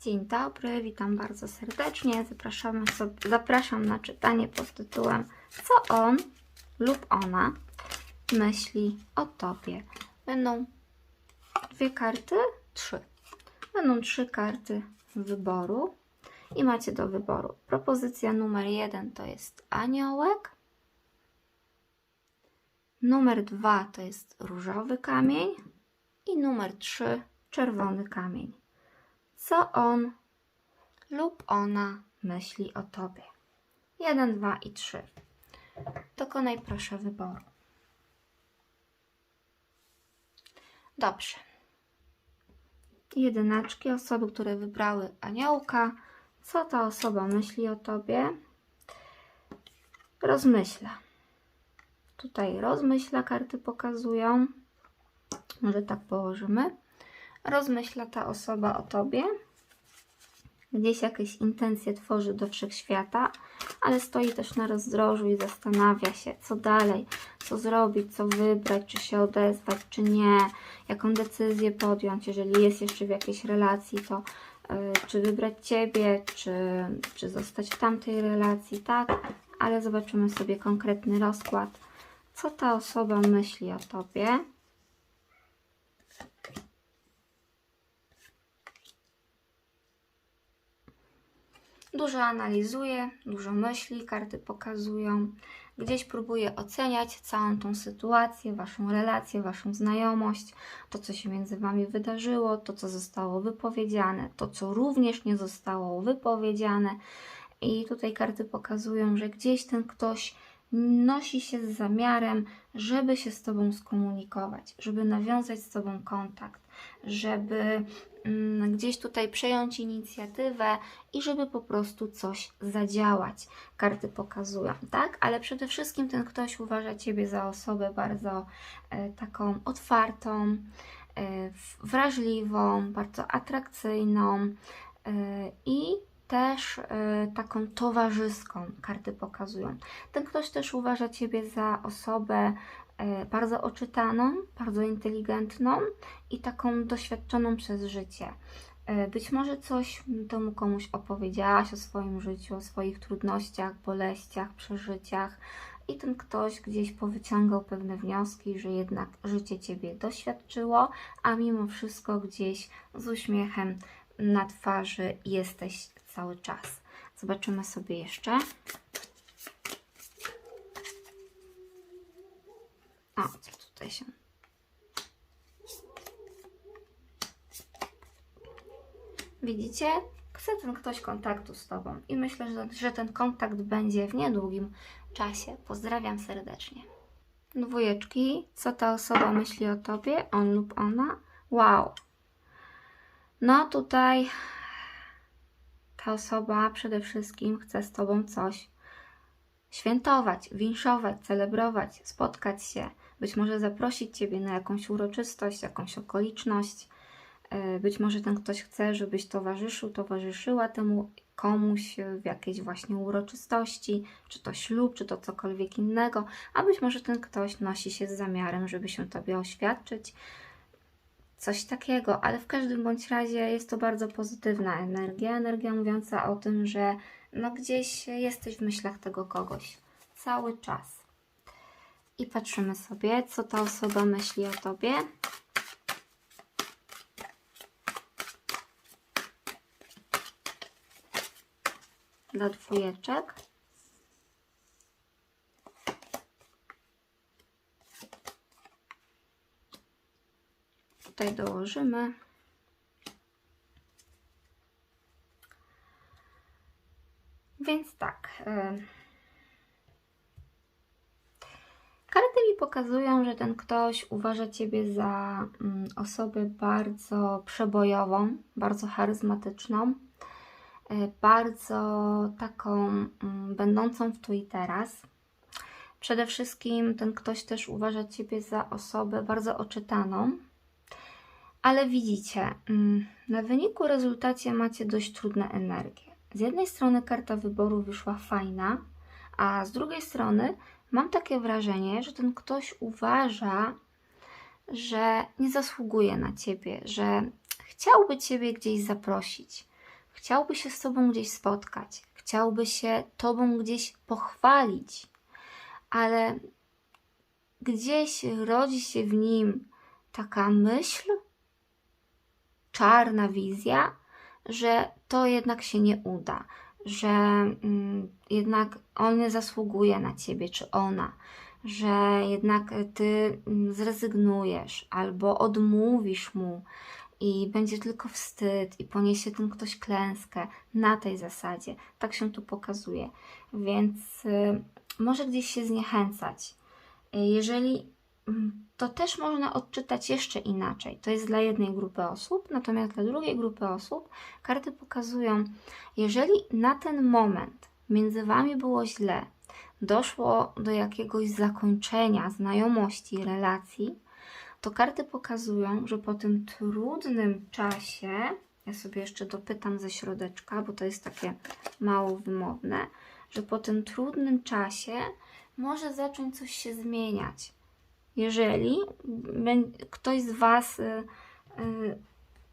Dzień dobry, witam bardzo serdecznie. Zapraszamy sobie, zapraszam na czytanie pod tytułem Co on lub ona myśli o tobie. Będą dwie karty, trzy. Będą trzy karty wyboru i macie do wyboru. Propozycja numer jeden to jest aniołek. Numer dwa to jest różowy kamień. I numer trzy czerwony kamień. Co on lub ona myśli o tobie? Jeden, dwa i trzy. Dokonaj proszę wyboru. Dobrze. Jedynaczki, osoby, które wybrały aniołka. Co ta osoba myśli o tobie? Rozmyśla. Tutaj rozmyśla, karty pokazują. Może tak położymy. Rozmyśla ta osoba o tobie. Gdzieś jakieś intencje tworzy do wszechświata, ale stoi też na rozdrożu i zastanawia się, co dalej, co zrobić, co wybrać, czy się odezwać, czy nie, jaką decyzję podjąć. Jeżeli jest jeszcze w jakiejś relacji, to yy, czy wybrać ciebie, czy, czy zostać w tamtej relacji, tak? Ale zobaczymy sobie konkretny rozkład. Co ta osoba myśli o tobie? Dużo analizuje, dużo myśli, karty pokazują. Gdzieś próbuje oceniać całą tą sytuację, waszą relację, waszą znajomość, to co się między wami wydarzyło, to co zostało wypowiedziane, to co również nie zostało wypowiedziane. I tutaj karty pokazują, że gdzieś ten ktoś nosi się z zamiarem, żeby się z Tobą skomunikować, żeby nawiązać z Tobą kontakt, żeby mm, gdzieś tutaj przejąć inicjatywę i żeby po prostu coś zadziałać. Karty pokazują, tak? Ale przede wszystkim ten ktoś uważa Ciebie za osobę bardzo e, taką otwartą, e, wrażliwą, bardzo atrakcyjną e, i też taką towarzyską karty pokazują. Ten ktoś też uważa Ciebie za osobę bardzo oczytaną, bardzo inteligentną i taką doświadczoną przez życie. Y, być może coś temu komuś opowiedziałaś o swoim życiu, o swoich trudnościach, boleściach, przeżyciach. I ten ktoś gdzieś powyciągał pewne wnioski, że jednak życie Ciebie doświadczyło, a mimo wszystko gdzieś z uśmiechem na twarzy jesteś cały czas. Zobaczymy sobie jeszcze. O, co tutaj się... Widzicie? Chce ten ktoś kontaktu z Tobą i myślę, że, że ten kontakt będzie w niedługim czasie. Pozdrawiam serdecznie. Dwójeczki, co ta osoba myśli o Tobie, on lub ona? Wow! No tutaj ta osoba przede wszystkim chce z Tobą coś świętować, winszować, celebrować, spotkać się, być może zaprosić Ciebie na jakąś uroczystość, jakąś okoliczność. E, być może ten ktoś chce, żebyś towarzyszył, towarzyszyła temu komuś w jakiejś właśnie uroczystości, czy to ślub, czy to cokolwiek innego, a być może ten ktoś nosi się z zamiarem, żeby się Tobie oświadczyć, coś takiego, ale w każdym bądź razie jest to bardzo pozytywna energia, energia mówiąca o tym, że no gdzieś jesteś w myślach tego kogoś cały czas. I patrzymy sobie, co ta osoba myśli o tobie. Dla dwójeczek. tutaj dołożymy. Więc tak. Y, karty mi pokazują, że ten ktoś uważa Ciebie za mm, osobę bardzo przebojową, bardzo charyzmatyczną, y, bardzo taką mm, będącą w tu i teraz. Przede wszystkim ten ktoś też uważa Ciebie za osobę bardzo oczytaną, ale widzicie, mm, na wyniku rezultacie macie dość trudne energie. Z jednej strony karta wyboru wyszła fajna, a z drugiej strony mam takie wrażenie, że ten ktoś uważa, że nie zasługuje na ciebie, że chciałby ciebie gdzieś zaprosić, chciałby się z Tobą gdzieś spotkać, chciałby się Tobą gdzieś pochwalić, ale gdzieś rodzi się w nim taka myśl, czarna wizja, że to jednak się nie uda, że mm, jednak on nie zasługuje na ciebie, czy ona, że jednak ty mm, zrezygnujesz albo odmówisz mu i będzie tylko wstyd i poniesie ten ktoś klęskę na tej zasadzie. Tak się tu pokazuje. Więc y, może gdzieś się zniechęcać. Jeżeli to też można odczytać jeszcze inaczej. To jest dla jednej grupy osób, natomiast dla drugiej grupy osób karty pokazują, jeżeli na ten moment między Wami było źle, doszło do jakiegoś zakończenia znajomości, relacji, to karty pokazują, że po tym trudnym czasie, ja sobie jeszcze dopytam ze środeczka, bo to jest takie mało wymowne, że po tym trudnym czasie może zacząć coś się zmieniać. Jeżeli ktoś z Was y, y,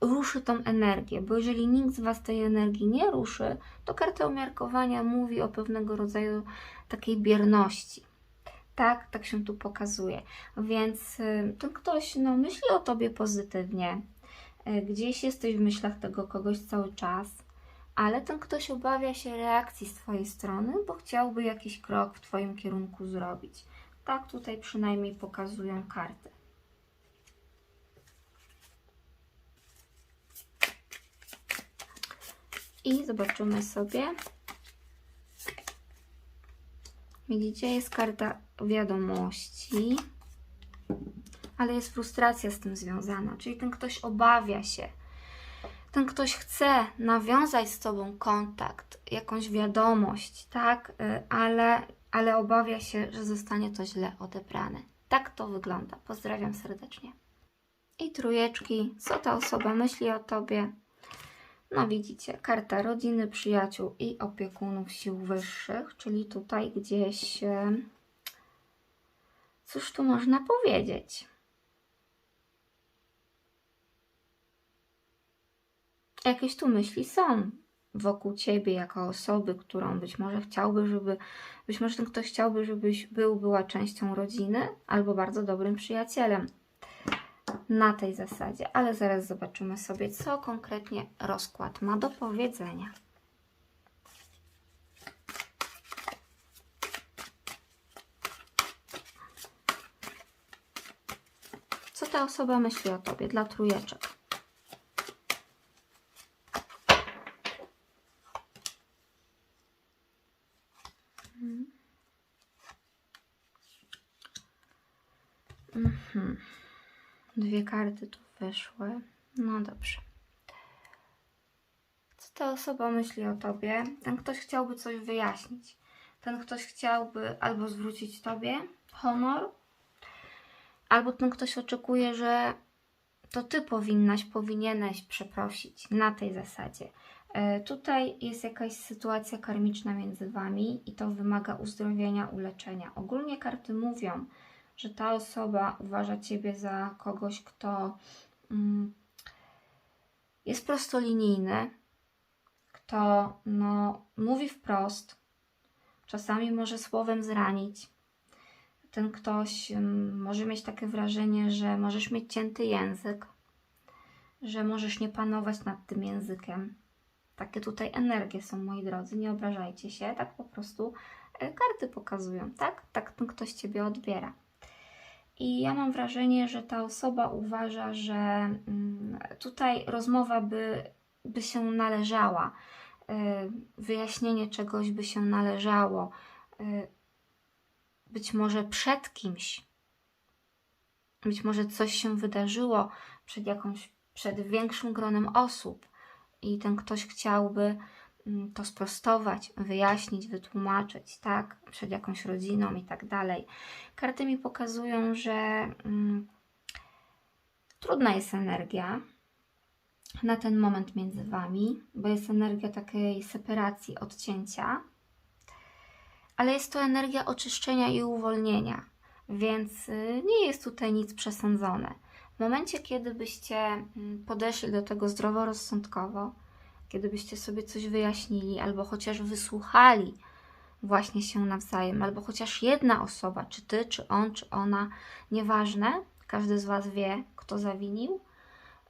ruszy tą energię, bo jeżeli nikt z Was tej energii nie ruszy, to karta umiarkowania mówi o pewnego rodzaju takiej bierności. Tak, tak się tu pokazuje. Więc y, ten ktoś no, myśli o Tobie pozytywnie. Gdzieś jesteś w myślach tego kogoś cały czas, ale ten ktoś obawia się reakcji z Twojej strony, bo chciałby jakiś krok w Twoim kierunku zrobić. Tak tutaj przynajmniej pokazują karty. I zobaczymy sobie. Widzicie, jest karta wiadomości, ale jest frustracja z tym związana, czyli ten ktoś obawia się. Ten ktoś chce nawiązać z Tobą kontakt, jakąś wiadomość, tak, Y, ale, ale obawia się, że zostanie to źle odebrane. Tak to wygląda. Pozdrawiam serdecznie. I trójeczki, co ta osoba myśli o Tobie? No widzicie, karta rodziny, przyjaciół i opiekunów sił wyższych, czyli tutaj gdzieś, e, cóż tu można powiedzieć? Jakieś tu myśli są wokół Ciebie jako osoby, którą być może chciałby, żeby, być może ten ktoś chciałby, żebyś był, była częścią rodziny albo bardzo dobrym przyjacielem na tej zasadzie, ale zaraz zobaczymy sobie, co konkretnie rozkład ma do powiedzenia. Co ta osoba myśli o tobie dla trójeczek? Mhm. Dwie karty tu wyszły. No dobrze. Co ta osoba myśli o tobie? Ten ktoś chciałby coś wyjaśnić. Ten ktoś chciałby albo zwrócić tobie honor, albo ten ktoś oczekuje, że to ty powinnaś, powinieneś przeprosić na tej zasadzie. E, Tutaj jest jakaś sytuacja karmiczna między wami i to wymaga uzdrowienia, uleczenia. Ogólnie karty mówią, że ta osoba uważa ciebie za kogoś, kto mm, jest prostolinijny, kto no, mówi wprost, czasami może słowem zranić. Ten ktoś mm, może mieć takie wrażenie, że możesz mieć cięty język, że możesz nie panować nad tym językiem. Takie tutaj energie są, moi drodzy, nie obrażajcie się, tak po prostu e, karty pokazują, tak? Tak ten ktoś ciebie odbiera. I ja mam wrażenie, że ta osoba uważa, że mm, tutaj rozmowa by, by się należała, y, wyjaśnienie czegoś by się należało, y, być może przed kimś, być może coś się wydarzyło przed jakąś, przed większym gronem osób. I ten ktoś chciałby to sprostować, wyjaśnić, wytłumaczyć, tak, przed jakąś rodziną i tak dalej. Karty mi pokazują, że mm, trudna jest energia na ten moment między Wami, bo jest energia takiej separacji, odcięcia, ale jest to energia oczyszczenia i uwolnienia, więc y, nie jest tutaj nic przesądzone. W momencie, kiedy byście mm, podeszli do tego zdroworozsądkowo, kiedy byście sobie coś wyjaśnili albo chociaż wysłuchali właśnie się nawzajem, albo chociaż jedna osoba, czy ty, czy on, czy ona, nieważne, każdy z Was wie, kto zawinił.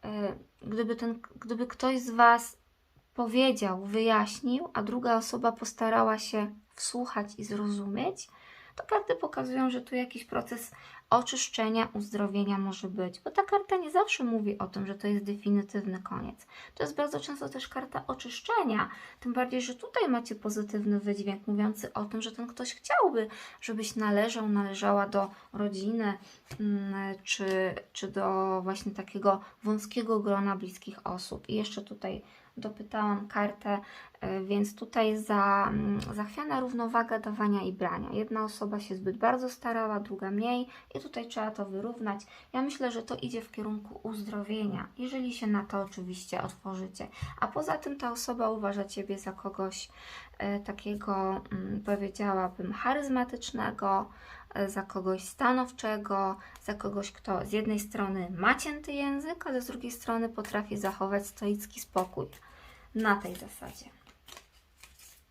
E, Gdyby, ten, gdyby ktoś z Was powiedział, wyjaśnił, a druga osoba postarała się wsłuchać i zrozumieć, to karty pokazują, że tu jakiś proces oczyszczenia, uzdrowienia może być, bo ta karta nie zawsze mówi o tym, że to jest definitywny koniec. To jest bardzo często też karta oczyszczenia, tym bardziej, że tutaj macie pozytywny wydźwięk mówiący o tym, że ten ktoś chciałby, żebyś należał, należała do rodziny, mm, czy, czy do właśnie takiego wąskiego grona bliskich osób. I jeszcze tutaj dopytałam kartę, y, więc tutaj za, mm, zachwiana równowaga dawania i brania. Jedna osoba się zbyt bardzo starała, druga mniej i tutaj trzeba to wyrównać. Ja myślę, że to idzie w kierunku uzdrowienia, jeżeli się na to oczywiście otworzycie. A poza tym ta osoba uważa Ciebie za kogoś e, takiego, mm, powiedziałabym, charyzmatycznego, e, za kogoś stanowczego, za kogoś, kto z jednej strony ma cięty język, ale z drugiej strony potrafi zachować stoicki spokój. Na tej zasadzie.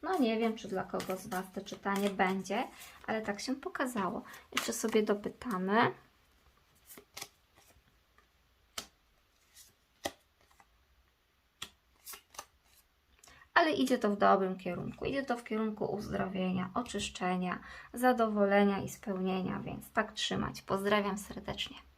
No nie wiem, czy dla kogo z Was to czytanie będzie, ale tak się pokazało. Jeszcze sobie dopytamy. Ale idzie to w dobrym kierunku. Idzie to w kierunku uzdrowienia, oczyszczenia, zadowolenia i spełnienia, więc tak trzymać. Pozdrawiam serdecznie.